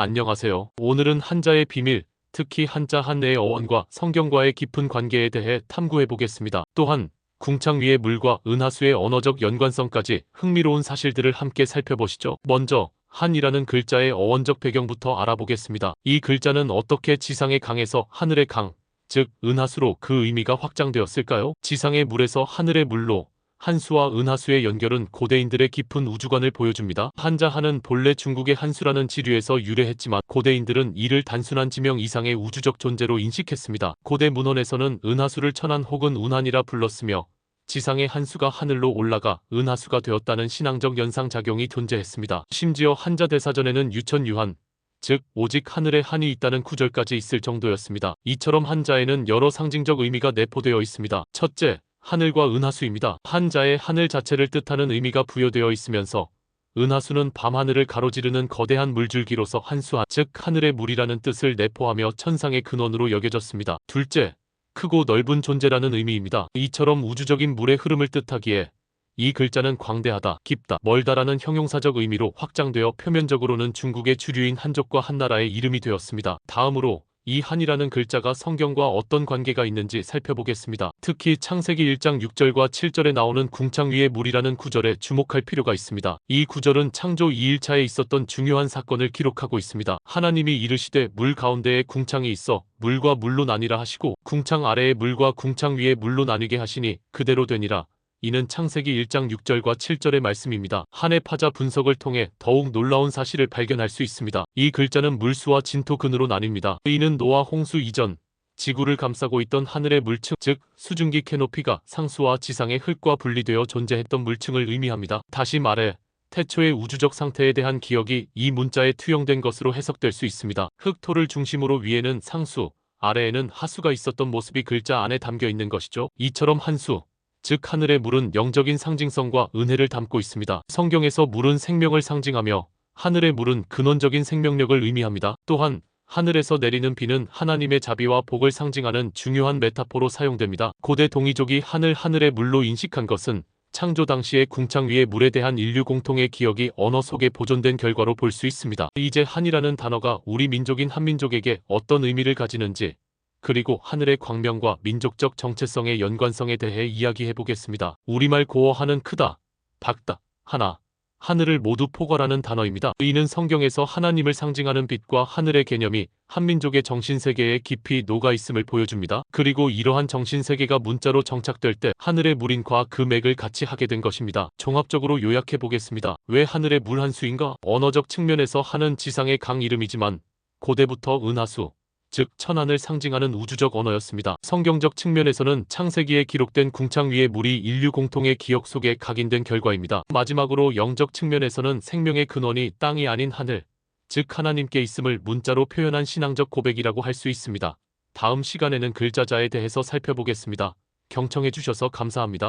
안녕하세요. 오늘은 한자의 비밀, 특히 한자 한내의 어원과 성경과의 깊은 관계에 대해 탐구해 보겠습니다. 또한 궁창 위의 물과 은하수의 언어적 연관성까지 흥미로운 사실들을 함께 살펴보시죠. 먼저 한이라는 글자의 어원적 배경부터 알아보겠습니다. 이 글자는 어떻게 지상의 강에서 하늘의 강, 즉 은하수로 그 의미가 확장되었을까요? 지상의 물에서 하늘의 물로 한수와 은하수의 연결은 고대인들의 깊은 우주관을 보여줍니다. 한자한은 본래 중국의 한수라는 지류에서 유래했지만 고대인들은 이를 단순한 지명 이상의 우주적 존재로 인식했습니다. 고대 문헌에서는 은하수를 천한 혹은 운한이라 불렀으며 지상의 한수가 하늘로 올라가 은하수가 되었다는 신앙적 연상작용이 존재했습니다. 심지어 한자 대사전에는 유천유한, 즉 오직 하늘에 한이 있다는 구절까지 있을 정도였습니다. 이처럼 한자에는 여러 상징적 의미가 내포되어 있습니다. 첫째, 하늘과 은하수입니다. 한자에 하늘 자체를 뜻하는 의미가 부여되어 있으면서 은하수는 밤하늘을 가로지르는 거대한 물줄기로서 한수한, 즉 하늘의 물이라는 뜻을 내포하며 천상의 근원으로 여겨졌습니다. 둘째, 크고 넓은 존재라는 의미입니다. 이처럼 우주적인 물의 흐름을 뜻하기에 이 글자는 광대하다, 깊다, 멀다라는 형용사적 의미로 확장되어 표면적으로는 중국의 주류인 한족과 한나라의 이름이 되었습니다. 다음으로 이 한이라는 글자가 성경과 어떤 관계가 있는지 살펴보겠습니다. 특히 창세기 1장 6절과 7절에 나오는 궁창 위의 물이라는 구절에 주목할 필요가 있습니다. 이 구절은 창조 2일차에 있었던 중요한 사건을 기록하고 있습니다. 하나님이 이르시되 물 가운데에 궁창이 있어 물과 물로 나뉘라 하시고 궁창 아래에 물과 궁창 위에 물로 나뉘게 하시니 그대로 되니라. 이는 창세기 1장 6절과 7절의 말씀입니다. 한해 파자 분석을 통해 더욱 놀라운 사실을 발견할 수 있습니다. 이 글자는 물수와 진토근으로 나뉩니다. 이는 노아 홍수 이전 지구를 감싸고 있던 하늘의 물층, 즉 수증기 캐노피가 상수와 지상의 흙과 분리되어 존재했던 물층을 의미합니다. 다시 말해 태초의 우주적 상태에 대한 기억이 이 문자에 투영된 것으로 해석될 수 있습니다. 흙토를 중심으로 위에는 상수, 아래에는 하수가 있었던 모습이 글자 안에 담겨 있는 것이죠. 이처럼 한수, 즉 하늘의 물은 영적인 상징성과 은혜를 담고 있습니다. 성경에서 물은 생명을 상징하며 하늘의 물은 근원적인 생명력을 의미합니다. 또한 하늘에서 내리는 비는 하나님의 자비와 복을 상징하는 중요한 메타포로 사용됩니다. 고대 동이족이 하늘 하늘의 물로 인식한 것은 창조 당시의 궁창 위의 물에 대한 인류 공통의 기억이 언어 속에 보존된 결과로 볼 수 있습니다. 이제 한이라는 단어가 우리 민족인 한민족에게 어떤 의미를 가지는지 그리고 하늘의 광명과 민족적 정체성의 연관성에 대해 이야기해 보겠습니다. 우리말 고어하는 크다, 밝다, 하나, 하늘을 모두 포괄하는 단어입니다. 이는 성경에서 하나님을 상징하는 빛과 하늘의 개념이 한민족의 정신세계에 깊이 녹아 있음을 보여줍니다. 그리고 이러한 정신세계가 문자로 정착될 때 하늘의 물인과 그 맥을 같이 하게 된 것입니다. 종합적으로 요약해 보겠습니다. 왜 하늘의 물 한 수인가? 언어적 측면에서 하는 지상의 강 이름이지만 고대부터 은하수, 즉 천안을 상징하는 우주적 언어였습니다. 성경적 측면에서는 창세기에 기록된 궁창 위의 물이 인류 공통의 기억 속에 각인된 결과입니다. 마지막으로 영적 측면에서는 생명의 근원이 땅이 아닌 하늘, 즉 하나님께 있음을 문자로 표현한 신앙적 고백이라고 할 수 있습니다. 다음 시간에는 글자자에 대해서 살펴보겠습니다. 경청해 주셔서 감사합니다.